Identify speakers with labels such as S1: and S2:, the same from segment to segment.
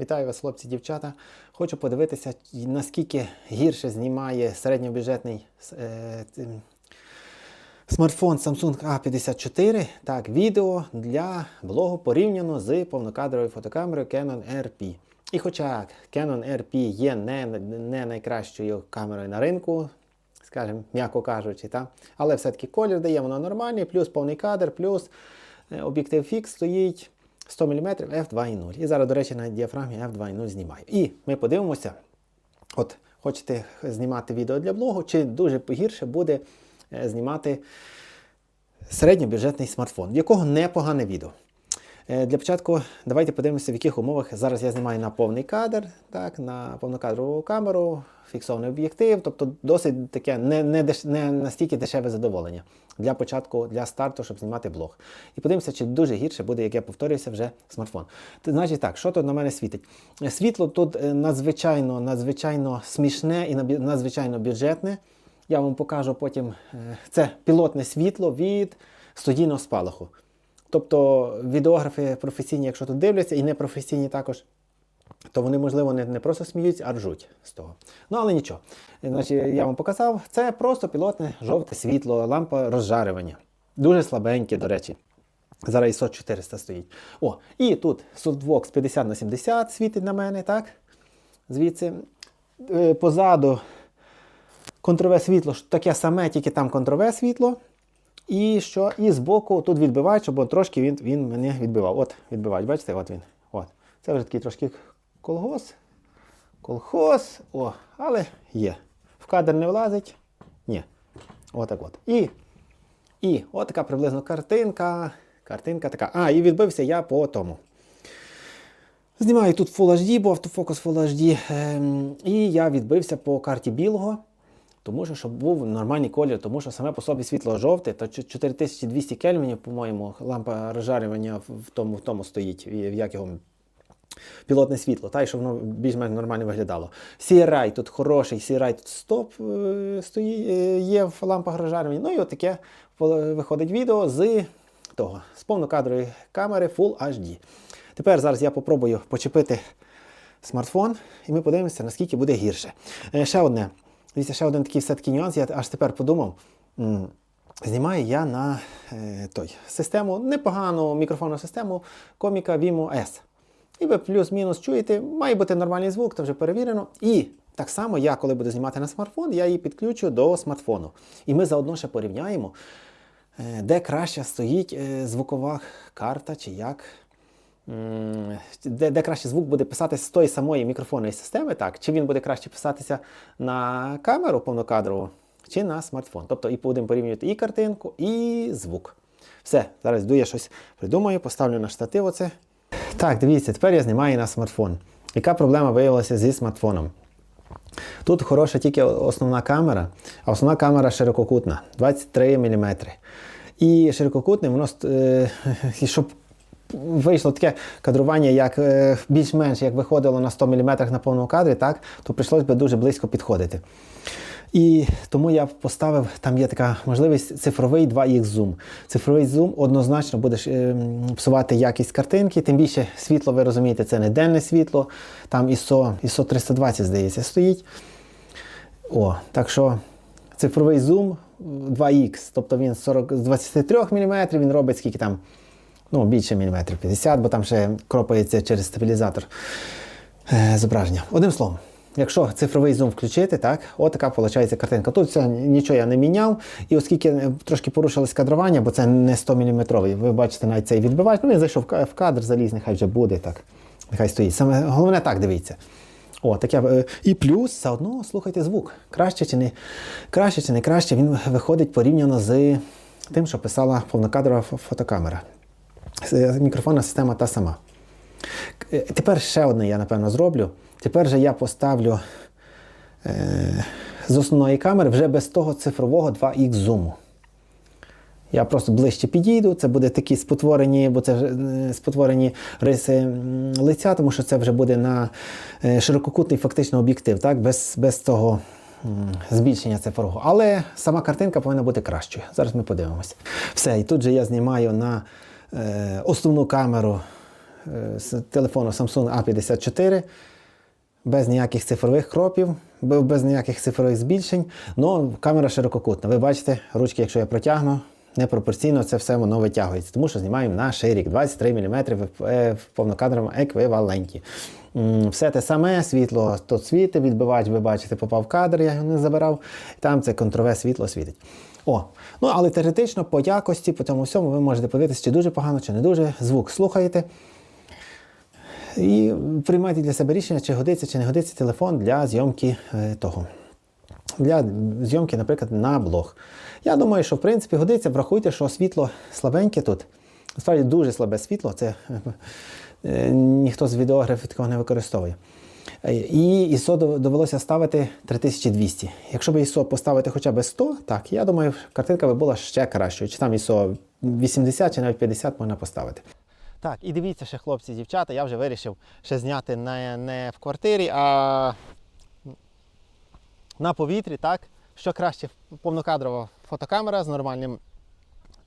S1: Вітаю вас, хлопці, дівчата. Хочу подивитися, наскільки гірше знімає середньобюджетний е, смартфон Samsung A54. Так, відео для блогу порівняно з повнокадровою фотокамерою Canon RP. І хоча Canon RP є не, не найкращою камерою на ринку, скажімо, м'яко кажучи, та? але все-таки колір дає, воно нормальний, плюс повний кадр, плюс е, об'єктив фікс стоїть 100 мм f2.0. І зараз, до речі, на діафрагмі f2.0 знімаю. І ми подивимося, от хочете знімати відео для блогу, чи дуже погірше буде е, знімати середньобюджетний смартфон, в якого непогане відео. Е, Для початку давайте подивимося, в яких умовах зараз я знімаю на повний кадр, так, на повнокадрову камеру, фіксований об'єктив, тобто досить таке не, не, деш, не настільки дешеве задоволення для початку, для старту, щоб знімати блог. І подивимося, чи дуже гірше буде, як я повторююся, вже смартфон. Значить так, що тут на мене світить? Світло тут е, надзвичайно, надзвичайно смішне і надзвичайно бюджетне. Я вам покажу потім. е, Це пілотне світло від студійного спалаху. Тобто відеографи професійні, якщо тут дивляться, і непрофесійні також, то вони, можливо, не, не просто сміються, а ржуть з того. Ну, але нічого. Значить, я вам показав, це просто пілотне жовте світло, лампа розжарювання. Дуже слабеньке, до речі. Зараз ISO 400 стоїть. О, і тут Softbox 50 на 70 світить на мене, так? Звідси. Е, Позаду контрове світло, таке саме, тільки там контрове світло. І що? І збоку тут відбивач, бо трошки він, він мене відбивав. От відбивач, бачите, от він. От. Це вже такий трошки колгос. Колхоз. О, але є. В кадр не влазить. Ні. Отак от. І, і от така приблизно картинка. Картинка така. А, і відбився я по тому. Знімаю тут Full HD, бо автофокус Full HD. Ем, і я відбився по карті білого. Тому що щоб був нормальний колір, тому що саме по собі світло жовте, то 4200 кельвінів, по-моєму, лампа розжарювання в тому, в тому стоїть, як його пілотне світло, та й щоб воно більш-менш нормально виглядало. CRI тут хороший, CRI тут стоп е, стоїть, е, є в лампах розжарювання. Ну і от таке виходить відео з того, з повнокадрової камери Full HD. Тепер зараз я попробую почепити смартфон, і ми подивимося, наскільки буде гірше. Е, Ще одне. Дивіться, ще один такий все-таки нюанс, я аж тепер подумав. Знімаю я на е, той систему, непогану мікрофонну систему коміка Vimo S. І ви плюс-мінус чуєте, має бути нормальний звук, це вже перевірено. І так само я, коли буду знімати на смартфон, я її підключу до смартфону. І ми заодно ще порівняємо, е, де краще стоїть е, звукова карта чи як. Де, де краще звук буде писатися з тої самої мікрофонної системи, так, чи він буде краще писатися на камеру повнокадрову, чи на смартфон. Тобто і будемо порівнювати і картинку, і звук. Все, зараз йду я щось придумаю, поставлю на штатив оце. Так, дивіться, тепер я знімаю на смартфон. Яка проблема виявилася зі смартфоном? Тут хороша тільки основна камера, а основна камера ширококутна 23 мм. І ширококутне, воно е, щоб вийшло таке кадрування, як е, більш-менш як виходило на 100 мм на повному кадрі, так, то прийшлось би дуже близько підходити. І тому я поставив, там є така можливість цифровий 2х зум. Цифровий зум однозначно буде ем, псувати якість картинки, тим більше світло, ви розумієте, це не денне світло, там ISO, ISO 320, здається, стоїть. О, так що цифровий зум 2х, тобто він 40, з 23 мм, він робить скільки там, ну, більше міліметрів 50, бо там ще кропається через стабілізатор е, зображення. Одним словом, якщо цифровий зум включити, так, от виходить картинка. Тут це нічого я не міняв, і оскільки е, трошки порушилось кадрування, бо це не 100 мм, ви бачите навіть цей відбивач, ну він зайшов в кадр, заліз, нехай вже буде так. Нехай стоїть. Саме головне так дивіться. О, таке. е, І плюс заодно слухайте звук. Краще чи не краще чи не краще, він виходить порівняно з тим, що писала повнокадрова фотокамера. С- Мікрофонна система та сама. Е, Тепер ще одне я, напевно, зроблю. Тепер же я поставлю е, з основної камери вже без того цифрового 2х зуму. Я просто ближче підійду, це буде такі спотворені, бо це вже, е, спотворені риси лиця, тому що це вже буде на е, ширококутний фактично об'єктив, так? без, без того збільшення цифрового. Але сама картинка повинна бути кращою. Зараз ми подивимося. Все, і тут же я знімаю на е, основну камеру е, з телефону Samsung A54 без ніяких цифрових кропів, без ніяких цифрових збільшень. Ну, камера ширококутна. Ви бачите, ручки, якщо я протягну, непропорційно це все воно витягується, тому що знімаємо на ширік 23 мм в, повнокадровому еквіваленті. Все те саме, світло тут світить, відбивач, ви бачите, попав кадр, я його не забирав. Там це контрове світло світить. О, ну але теоретично по якості, по цьому всьому ви можете подивитися, чи дуже погано, чи не дуже. Звук слухаєте. І приймайте для себе рішення, чи годиться, чи не годиться телефон для зйомки е, того. Для зйомки, наприклад, на блог. Я думаю, що в принципі годиться, врахуйте, що світло слабеньке тут. Насправді дуже слабе світло, це е, ніхто з відеографів такого не використовує. Е, І ISO довелося ставити 3200. Якщо б ISO поставити хоча б 100, так, я думаю, картинка би була ще кращою. Чи там ISO 80 чи навіть 50 можна поставити. Так, і дивіться ще, хлопці, дівчата, я вже вирішив ще зняти не, не в квартирі, а на повітрі, так? Що краще повнокадрова фотокамера з нормальним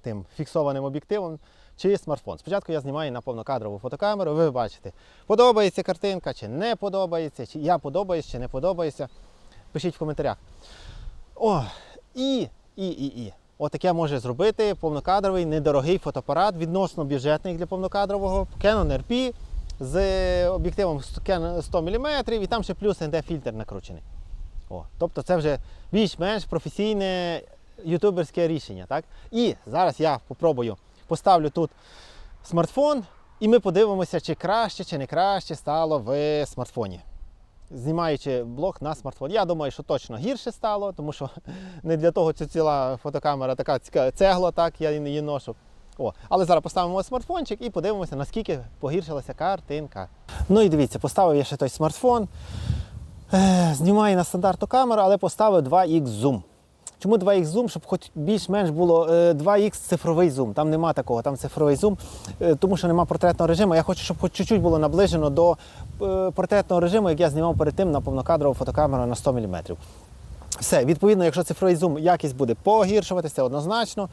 S1: тим фіксованим об'єктивом чи смартфон. Спочатку я знімаю на повнокадрову фотокамеру, ви бачите, подобається картинка чи не подобається, чи я подобаюсь, чи не подобається. Пишіть в коментарях. О, і, і, і, і. Отаке може зробити повнокадровий недорогий фотоапарат, відносно бюджетний для повнокадрового Canon RP з об'єктивом 100 мм і там ще плюс ND-фільтр накручений. О, тобто це вже більш-менш професійне ютуберське рішення. Так? І зараз я попробую поставлю тут смартфон, і ми подивимося, чи краще, чи не краще стало в смартфоні. Знімаючи блог на смартфон. Я думаю, що точно гірше стало, тому що не для того ця ціла фотокамера така цегла, так, я її ношу. О, але зараз поставимо смартфончик і подивимося, наскільки погіршилася картинка. Ну і дивіться, поставив я ще той смартфон. Е, Знімаю на стандартну камеру, але поставив 2х зум. Чому 2х зум? Щоб хоч більш-менш було е, 2х цифровий зум. Там нема такого, там цифровий зум, е, тому що нема портретного режиму. Я хочу, щоб хоч чуть-чуть було наближено до е, портретного режиму, як я знімав перед тим на повнокадрову фотокамеру на 100 мм. Все, відповідно, якщо цифровий зум, якість буде погіршуватися однозначно.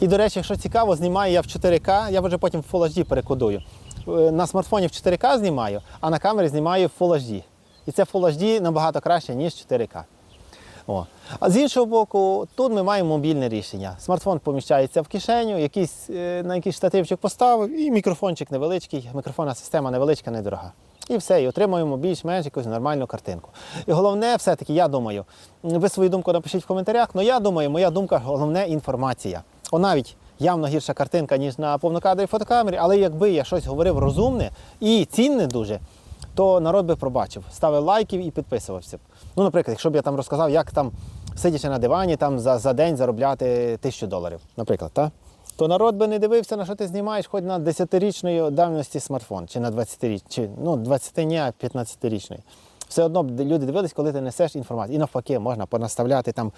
S1: І, до речі, якщо цікаво, знімаю я в 4К, я вже потім в Full HD перекодую. Е, На смартфоні в 4К знімаю, а на камері знімаю в Full HD. І це Full HD набагато краще, ніж 4К. О. А з іншого боку, тут ми маємо мобільне рішення. Смартфон поміщається в кишеню, якийсь, е, на якийсь штативчик поставив, і мікрофончик невеличкий, мікрофонна система невеличка, недорога. І все, і отримуємо більш-менш якусь нормальну картинку. І головне, все-таки, я думаю, ви свою думку напишіть в коментарях, але я думаю, моя думка головне інформація. О, навіть явно гірша картинка, ніж на повнокадровій фотокамері, але якби я щось говорив розумне і цінне дуже, то народ би пробачив, ставив лайків і підписувався. б. Ну, наприклад, якщо б я там розказав, як там, сидячи на дивані, там за, за день заробляти тисячу доларів, наприклад, та? то народ би не дивився, на що ти знімаєш, хоч на 10-річної давності смартфон, чи на 20-річ, чи ну, 20 ні, 15-річної. Все одно люди дивились, коли ти несеш інформацію. І навпаки, можна понаставляти там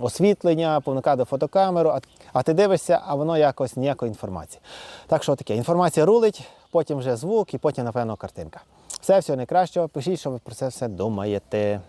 S1: освітлення, повникати фотокамеру, а, а ти дивишся, а воно якось ніякої інформації. Так що таке, інформація рулить, потім вже звук і потім, напевно, картинка. Все, всього найкращого. Пишіть, що ви про це все думаєте.